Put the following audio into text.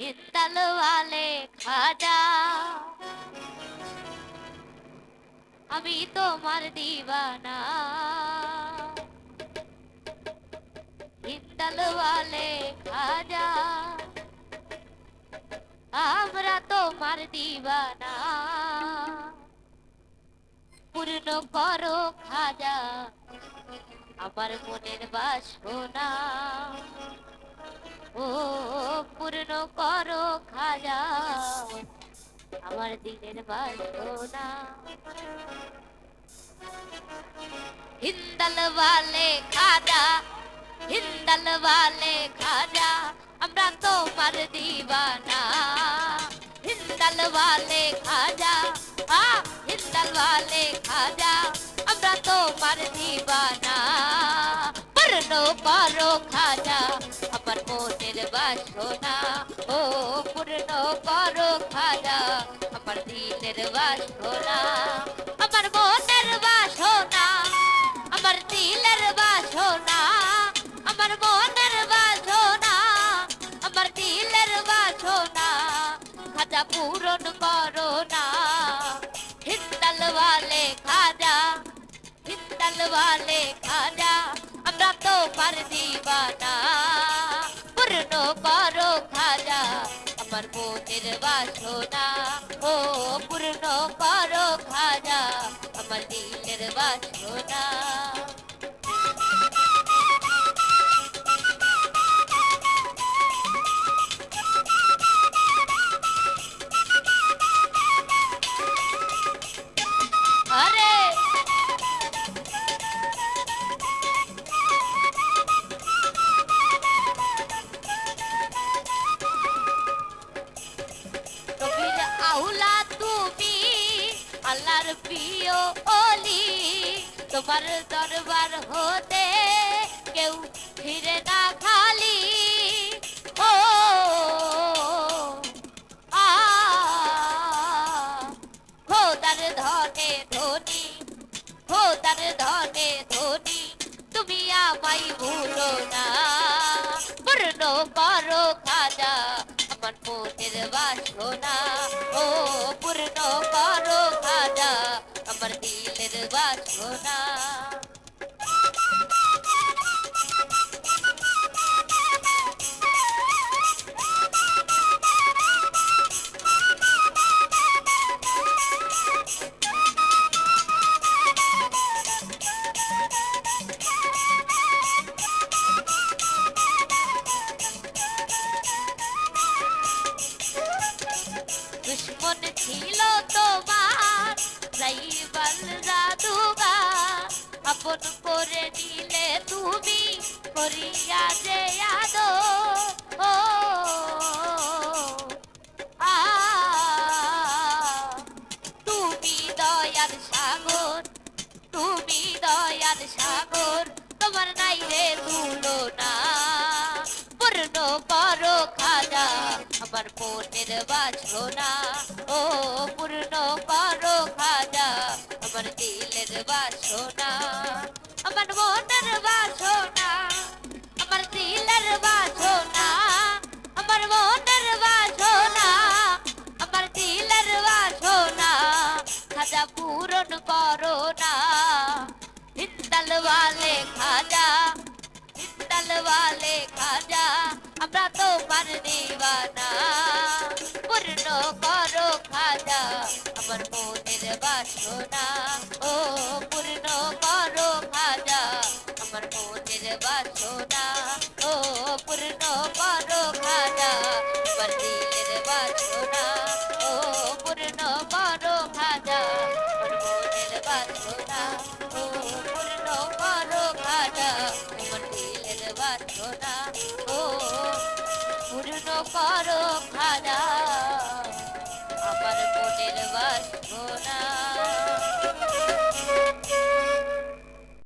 ইত্তাল আলে খাজা। আমি তোমার দিবানা। ইত্তাল আলে খাজা। আমরা তোমার দিবানা। পূর্ণ করো খাজা। আমার মনের বাস বাসনা। পূর্ণ করো খাজা আমার দিনের বাসনা হিন্দাল वाले খাজা হিন্দাল वाले খাজা আমরা তোমার দিবানা হিন্দাল वाले খাজা আ হিন্দাল वाले খাজা আমরা তোমার দিবানা পূর্ণ করো খাজা আমার মনের বাসনা ও পূর্ণ করো খাজা আমার দিলের বাসনা আমার মনের বাসনা আমার দিলের বাসনা আমার মনের বাসনা আমার দিলের বাসনা খাজা পূরণ করো না হিন্দাল वाले খাজা হিন্দাল वाले খাজা আমরা তোমার দিবানা আমার মনের বাসনা। ও পূর্ণ করো খাজা আমার দিলের বাসনা। আল্লাহর প্রিয় অলি, তোমার দরবার হতে কেউ ফিরে না খালি। ও খোদার ধনে ধনী, খোদার ধনে ধনী, তুমি আমায় ভুলো না পূর্ণ করো খাজা। মনের বাসনা ও পূর্ণ করো খাজা আমার দিলের বাসনা। দুশ্মন ছিল তোমার রাইবাল জাদুগা আপন করে নিলে তুমি করিয়া যে আদো ও, আ, তুমি দয়ার সাগর, তুমি দয়ার সাগর। তোমার নাই রে তুলনা আমার মনের বাসনা। ও পূর্ণ করো খাজা, আমার দিলের বাসনা। আমার মনের বাসনা, আমার দিলের বাসনা। আমার মনের বাসনা, আমার দিলের বাসনা। খাজা পূরণ করো না হিন্দাল वाले খাজা। পার দিবানা পূর্ণ করো খাজা আমার মনের বাসনা। ও, পূর্ণ করো খাজা আমার মনের বাসনা। ও, পূর্ণ করো খাজা আমার দিলের বাসনা। ও, পূর্ণ করো খাজা আমার মনের বাসনা। ও করো